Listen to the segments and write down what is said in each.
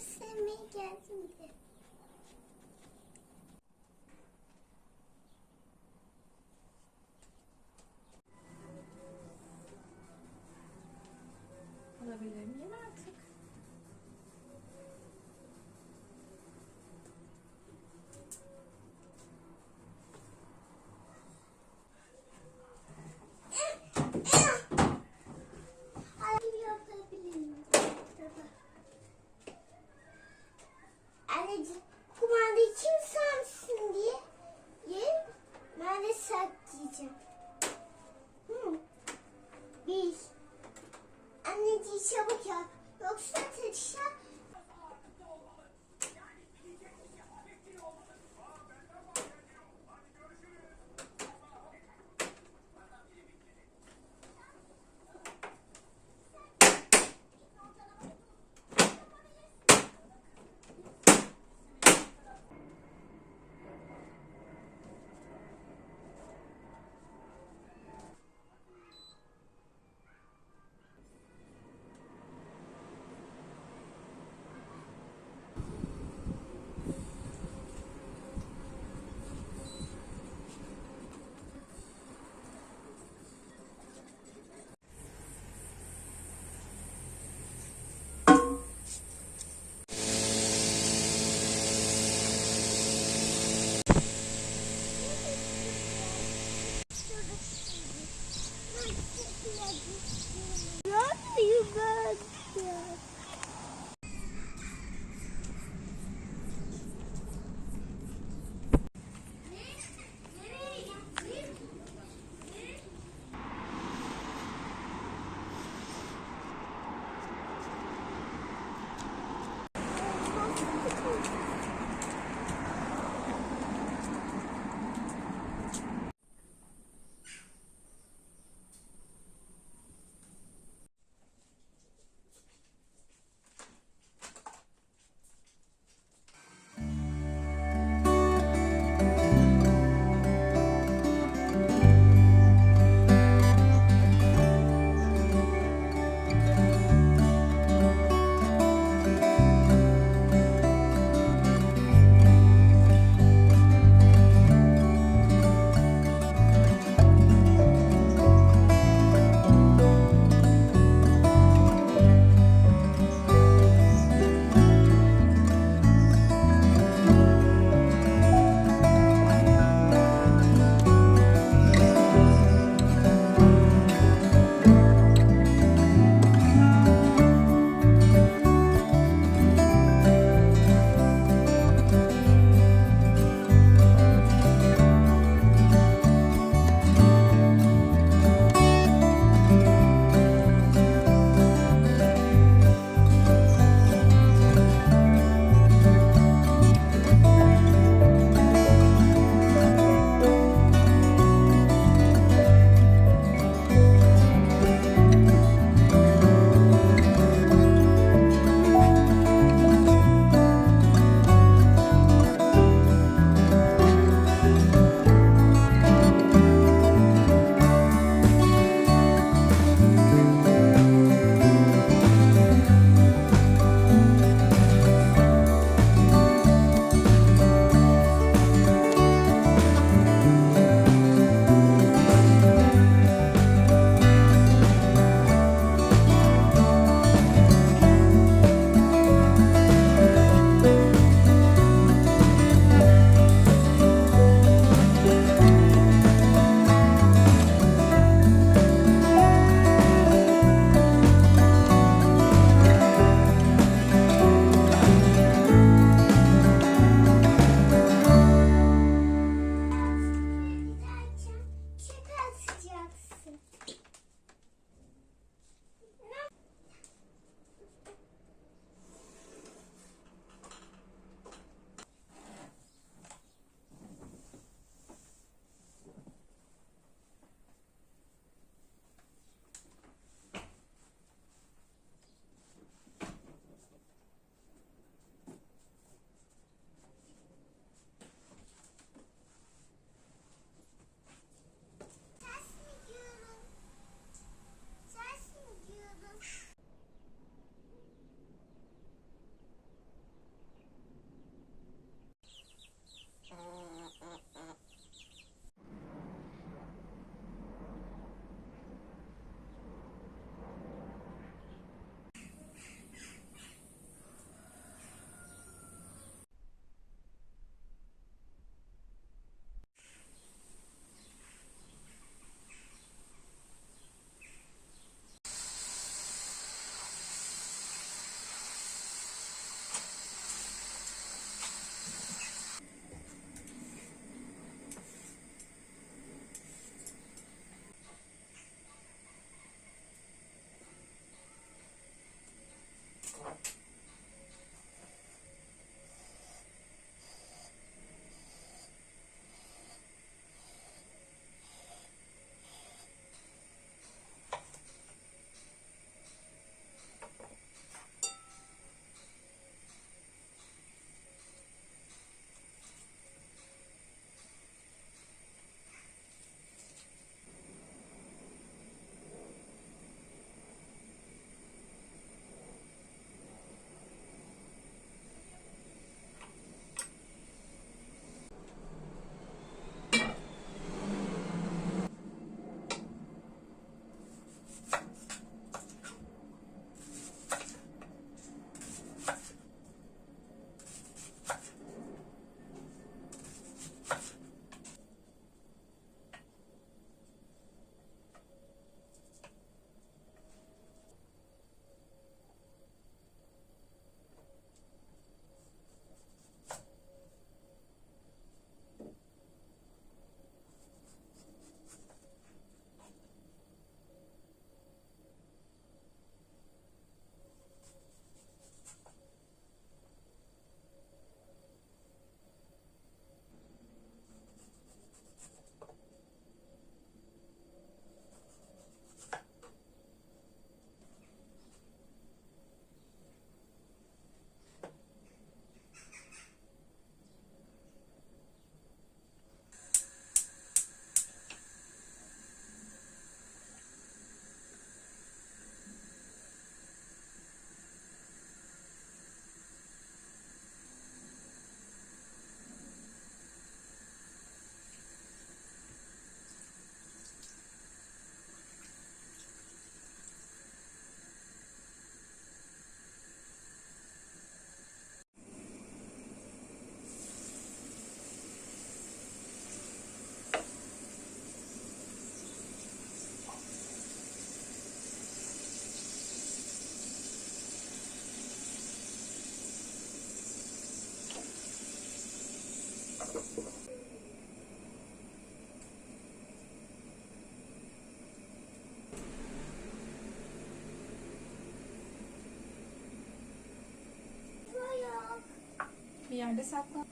Sevmeye geldim de. Alabilir yerde saklan.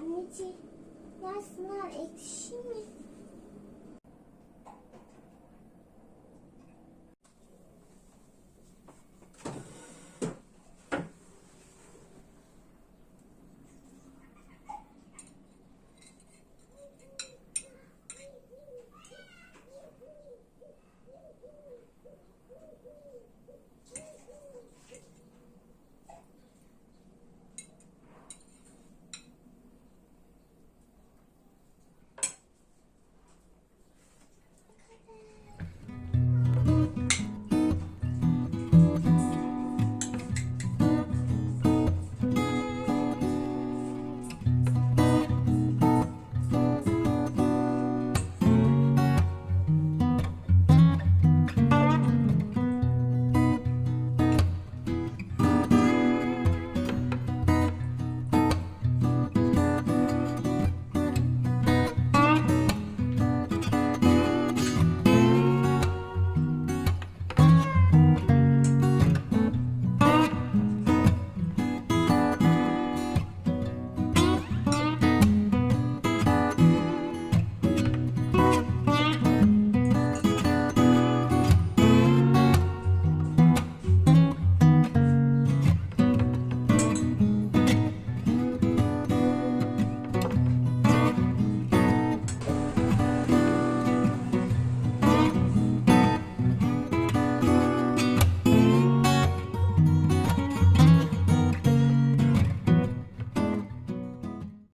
Anneciğim, dersler ekşi mi?